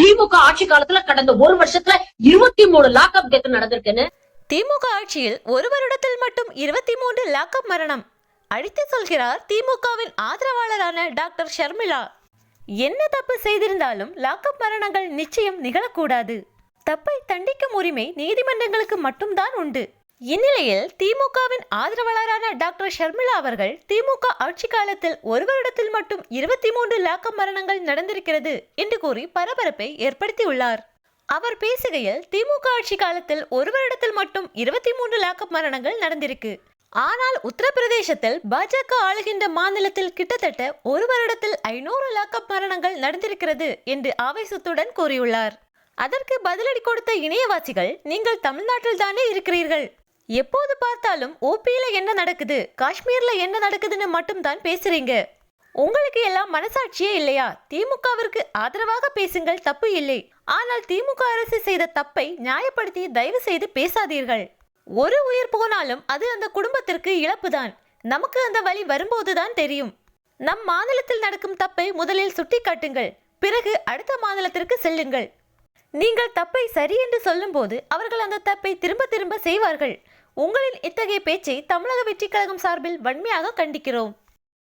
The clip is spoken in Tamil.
திமுக ஆட்சி காலத்துல கடந்த ஒரு வருஷத்துல இருபத்தி மூணு லாக்அப் டெத் நடந்திருக்குன்னு. திமுக ஆட்சியில் ஒரு வருடத்தில் மட்டும் இருபத்தி மூன்று லாக்அப் மரணம். அழித்து சொல்கிறார் திமுகவின் ஆதரவாளரான டாக்டர் ஷர்மிளா. என்ன தப்பு செய்திருந்தாலும் லாக்அப் மரணங்கள் நிச்சயம் நிகழக்கூடாது. தப்பை தண்டிக்கும் உரிமை நீதிமன்றங்களுக்கு மட்டும்தான் உண்டு. இந்நிலையில் திமுகவின் ஆதரவாளரான டாக்டர் ஷர்மிளா அவர்கள் திமுக ஆட்சி காலத்தில் ஒரு வருடத்தில் மட்டும் இருபத்தி மூன்று லாக்க மரணங்கள் நடந்திருக்கிறது என்று கூறி பரபரப்பை ஏற்படுத்தியுள்ளார். அவர் பேசுகையில் திமுக ஆட்சி காலத்தில் ஒரு வருடத்தில் மட்டும் இருபத்தி மூன்று லாக்கப் மரணங்கள் நடந்திருக்கு. ஆனால் உத்தரப்பிரதேசத்தில் பாஜக ஆளுகின்ற மாநிலத்தில் கிட்டத்தட்ட ஒரு வருடத்தில் ஐநூறு லாக்கப் மரணங்கள் நடந்திருக்கிறது என்று ஆவேசத்துடன் கூறியுள்ளார். அதற்கு பதிலடி கொடுத்த இணையவாசிகள் நீங்கள் தமிழ்நாட்டில் தானே இருக்கிறீர்கள்? எப்போது பார்த்தாலும் ஓபியில என்ன நடக்குது? காஷ்மீர்ல என்ன நடக்குதுன்னு மட்டும்தான் பேசுறீங்க. உங்களுக்கு எல்லாம் மனசாட்சியே இல்லையா? திமுகவிற்கு ஆதரவாக பேசுங்கள் தப்பு இல்லை. ஆனால் திமுக அரசு செய்த தப்பை நியாயப்படுத்தி தயவு செய்து பேசாதீர்கள். ஒரு உயிர் போனாலும் அது அந்த குடும்பத்திற்கு இழப்புதான். நமக்கு அந்த வழி வரும்போதுதான் தெரியும். நம் மாநிலத்தில் நடக்கும் தப்பை முதலில் சுட்டி காட்டுங்கள் பிறகு அடுத்த மாநிலத்திற்கு செல்லுங்கள். நீங்கள் தப்பை சரி என்று சொல்லும்போது அவர்கள் அந்த தப்பை திரும்ப திரும்ப செய்வார்கள். உங்களின் இத்தகைய பேச்சை தமிழக வெற்றிக் கழகம் சார்பில் வன்மையாக கண்டிக்கிறோம்.